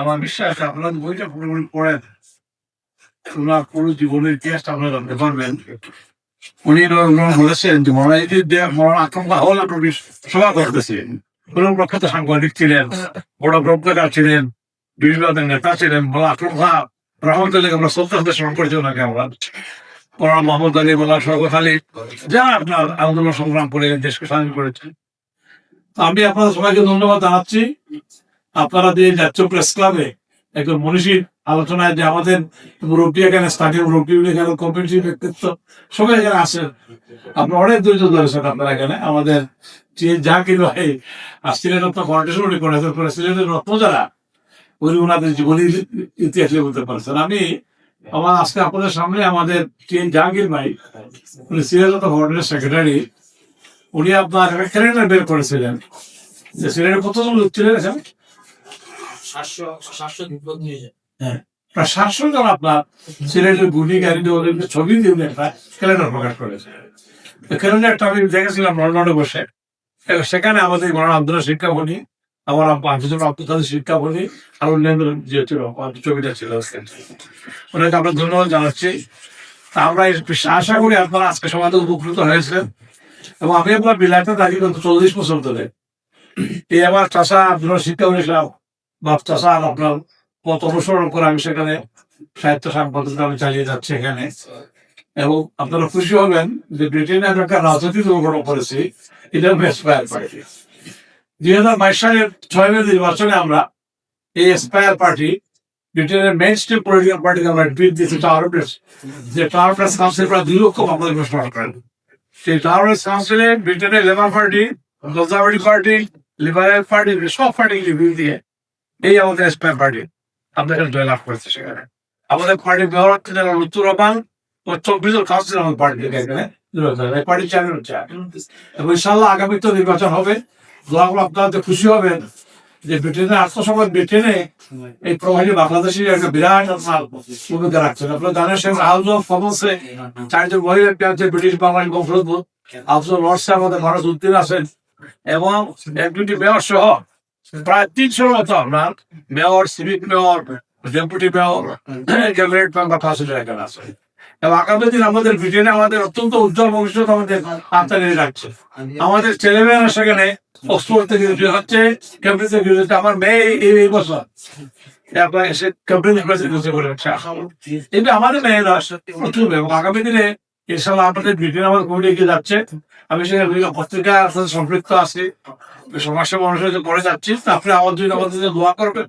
আমার বিশ্বাস, আপনার বইটা পুরোপুরি পড়েন ওনার পুরো জীবনের ইতিহাসটা আপনারা জানতে পারবেন। উনি বলেছেন যে মরা এই যে মরণ আকাঙ্ক্ষা হল আপনি সভা করতেছে। কোনো প্রখ্যাত সাংবাদিক ছিলেন, বড় গ্রন্থকার ছিলেন বিভিন্ন নেতা ছিলেন বলা আকাঙ্ক্ষা রহমতুল্লাহ আমরা সত্তর স্মরণ করেছি ওনাকে আমরা। পড়া মোহাম্মদ আলী বলা সরকার আলী, যা আপনার আন্দোলন সংগ্রাম করে দেশকে স্বাধীন করেছে। আমি আপনাদের সবাইকে ধন্যবাদ জানাচ্ছি। আপনারা যে জাতীয় প্রেস ক্লাবে একজন মনীষীর আলোচনায় যে আমাদের মুরব্বী এখানে, স্থানীয় মুরব্বী এখানে কমিটি ব্যক্তিত্ব সবাই এখানে আসেন। আপনার অনেক ধৈর্য ধরেছেন আপনারা এখানে। আমাদের যে জাকির ভাই আর সিলেটের তো ফাউন্ডেশন উনি করেছেন করে সিলেটের রত্ন যারা, উনি ওনাদের জীবনের ইতিহাস বলতে পারছেন। আমি আমার আজকে আপনাদের সামনে আমাদের টিএন জাহাঙ্গীর ভাই, উনি সিলেটের তো ফাউন্ডেশন সেক্রেটারি উনি আপনার ক্যালেন্ডার বের করেছিলেন। যে সিলেটে কতজন লোক ছিলেন? আপনার সিলেটের গুলি, গাড়ি ওদের ছবি দিয়ে একটা ক্যালেন্ডার প্রকাশ করেছে। ক্যালেন্ডারটা আমি দেখেছিলাম লন্ডনে বসে। সেখানে আমাদের মরান আব্দুল্লাহ শিক্ষা আমার আব্দুল আর অন্যান্য যে ছিল ছবিটা ছিল ওনাকে আমরা ধন্যবাদ জানাচ্ছি। আমরা আশা করি আপনারা আজকে সমাজে উপকৃত হয়েছেন। এবং আমি আপনার বিলাইতে থাকি কিন্তু চল্লিশ বছর ধরে। এই আমার চাষা আব্দুল শিক্ষা বাপ চাষা আপনার পথ অনুসরণ করে আমি সেখানে সাহিত্য সাংবাদিকতা আমি চালিয়ে যাচ্ছি এখানে। এবং আপনারা খুশি হবেন যে ব্রিটেনে আমি একটা রাজনৈতিক দুর্ঘটনা করেছি এটা এসপায়ার পার্টি দুই হাজার বাইশ সালের ছয় মে নির্বাচনে আমরা এই এসপায়ার পার্টি ব্রিটেনের মেইন স্ট্রিম পলিটিক্যাল পার্টিকে আমরা টুইট দিয়েছি টাওয়ার যে টাওয়ার কাউন্সিল প্রায় দুই লক্ষ আমাদের ঘোষণা করেন। সেই টাওয়ার কাউন্সিলে ব্রিটেনের Labour party Conservative party Liberal party সব পার্টি বিল দিয়ে এই আমাদের এসপায়ার পার্টি আপনাদের জয়লাভ করেছে সেখানে। আমাদের পার্টি মেয়র হচ্ছেন লুত্তুর রহমান ও চব্বিশ কাউন্সিল আমাদের পার্টি এখানে পার্টি চেয়ারম্যান হচ্ছে এবং ইনশাল্লাহ আগামী তো নির্বাচন হবে। দোয়া আপনারা খুশি হবেন যে ব্রিটেনের সময় ব্রিটেনে এই প্রবাহী বাংলাদেশি একটা বিরাট ভূমিকা রাখছেন। আপনারা জানেন সে হাউস অফ কমন্সে চারজন মহিলা আছে ব্রিটিশ বাঙালি বংশোদ্ভূত হাউস অফ লর্ডসে আমাদের মানুষ উদ্দিন আছেন এবং এক দুটি মেয়র সহ প্রায় তিনশোর মতো আপনার mayor, civic mayor, deputy mayor, cabinet member আছে। এবং আগামী দিন আমাদের ব্রিটেনে আমাদের অত্যন্ত উজ্জ্বল ভবিষ্যৎ আমাদের আত্মারি রাখছে আমাদের ছেলেমেয়েরা সেখানে অক্সফোর্ড থেকে গ্রাজুয়েট হচ্ছে থেকে গ্রাজুয়েট আমার মেয়ে এই বছর এবার এসে ক্যাম্ব্রিজ করে হচ্ছে আমাদের মেয়েরা এবং আগামী দিনে ইনশাল্লাহ আমাদের ব্রিটেন আমার এগিয়ে যাচ্ছে। আমি সেখানে বিভিন্ন পত্রিকার সাথে সম্পৃক্ত আছি। সমস্যা মানুষের করে যাচ্ছি আপনি আমার জন্য আমাদের দোয়া করবেন।